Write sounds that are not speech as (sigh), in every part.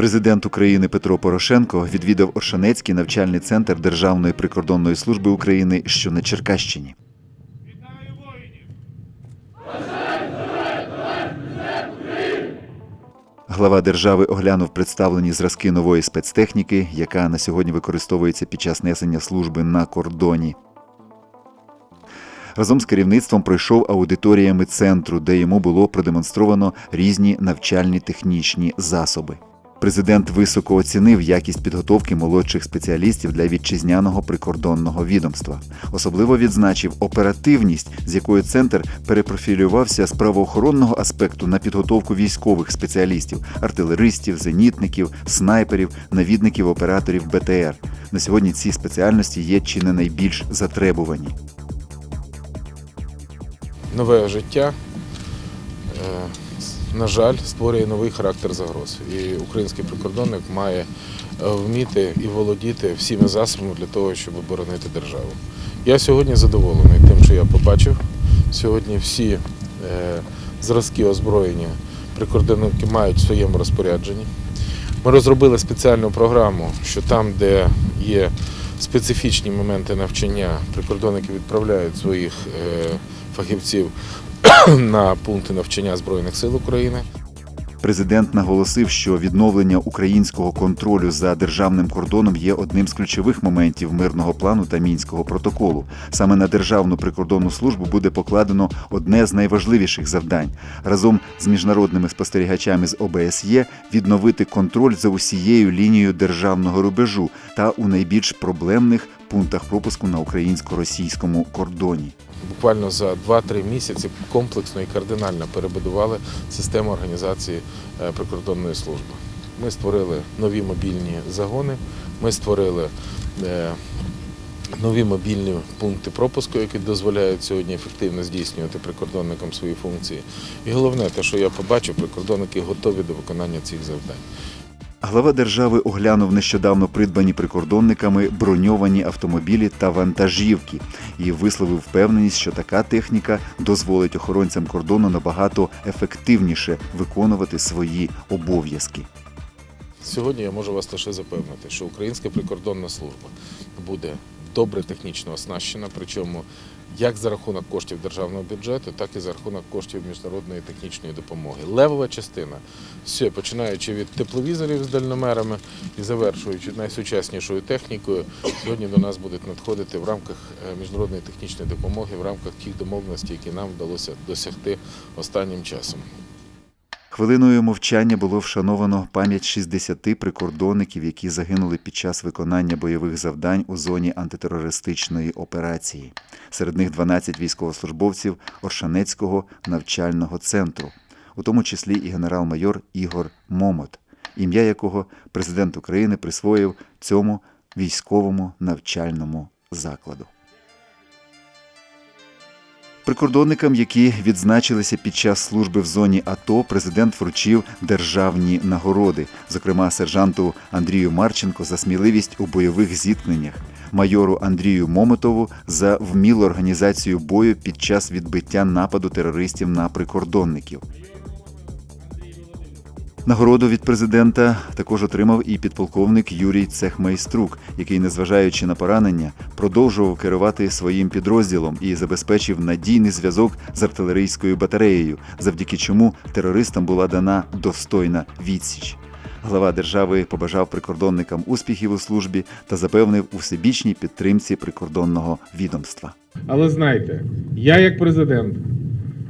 Президент України Петро Порошенко відвідав Оршанецький навчальний центр Державної прикордонної служби України, що на Черкащині. Глава держави оглянув представлені зразки нової спецтехніки, яка на сьогодні використовується під час несення служби на кордоні. Разом з керівництвом пройшов аудиторіями центру, де йому було продемонстровано різні навчальні технічні засоби. Президент високо оцінив якість підготовки молодших спеціалістів для вітчизняного прикордонного відомства. Особливо відзначив оперативність, з якою центр перепрофілювався з правоохоронного аспекту на підготовку військових спеціалістів, артилеристів, зенітників, снайперів, навідників операторів БТР. На сьогодні ці спеціальності є чи не найбільш затребувані. нове життя, е, на жаль, створює новий характер загроз. І український прикордонник має е, вміти і володіти всіми засобами для того, щоб оборонити державу. Я сьогодні задоволений тим, що я побачив. Сьогодні всі е, зразки озброєння прикордонники мають в своєму розпорядженні. Ми розробили спеціальну програму, що там, де є специфічні моменти навчання, прикордонники відправляють своїх е, фахівців (coughs) на пункти навчання Збройних сил України. Президент наголосив, що відновлення українського контролю за державним кордоном є одним з ключових моментів мирного плану та мінського протоколу. Саме на державну прикордонну службу буде покладено одне з найважливіших завдань разом з міжнародними спостерігачами з ОБСЄ відновити контроль за усією лінією державного рубежу та у найбільш проблемних пунктах пропуску на українсько-російському кордоні. Буквально за 2-3 місяці комплексно і кардинально перебудували систему організації е, прикордонної служби. Ми створили нові мобільні загони, ми створили е, нові мобільні пункти пропуску, які дозволяють сьогодні ефективно здійснювати прикордонникам свої функції. І головне, те, що я побачив, прикордонники готові до виконання цих завдань. Глава держави оглянув нещодавно придбані прикордонниками броньовані автомобілі та вантажівки і висловив впевненість, що така техніка дозволить охоронцям кордону набагато ефективніше виконувати свої обов'язки. Сьогодні я можу вас лише запевнити, що українська прикордонна служба буде добре технічно оснащена, причому як за рахунок коштів державного бюджету, так і за рахунок коштів міжнародної технічної допомоги. Левова частина, все, починаючи від тепловізорів з дальномерами і завершуючи найсучаснішою технікою, сьогодні до нас будуть надходити в рамках е, міжнародної технічної допомоги, в рамках тих домовленостей, які нам вдалося досягти останнім часом. Хвилиною мовчання було вшановано пам'ять 60 прикордонників, які загинули під час виконання бойових завдань у зоні антитерористичної операції. Серед них 12 військовослужбовців Оршанецького навчального центру, у тому числі і генерал-майор Ігор Момот, ім'я якого президент України присвоїв цьому військовому навчальному закладу. Прикордонникам, які відзначилися під час служби в зоні АТО, президент вручив державні нагороди, зокрема сержанту Андрію Марченко за сміливість у бойових зіткненнях, майору Андрію Момотову за вмілу організацію бою під час відбиття нападу терористів на прикордонників. Нагороду від президента також отримав і підполковник Юрій Цехмайструк, який, незважаючи на поранення, продовжував керувати своїм підрозділом і забезпечив надійний зв'язок з артилерійською батареєю, завдяки чому терористам була дана достойна відсіч. Глава держави побажав прикордонникам успіхів у службі та запевнив у всебічній підтримці прикордонного відомства. Але знайте, я як президент,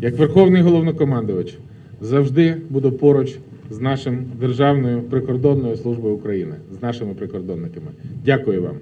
як верховний головнокомандувач, завжди буду поруч з нашим Державною прикордонною службою України, з нашими прикордонниками. Дякую вам.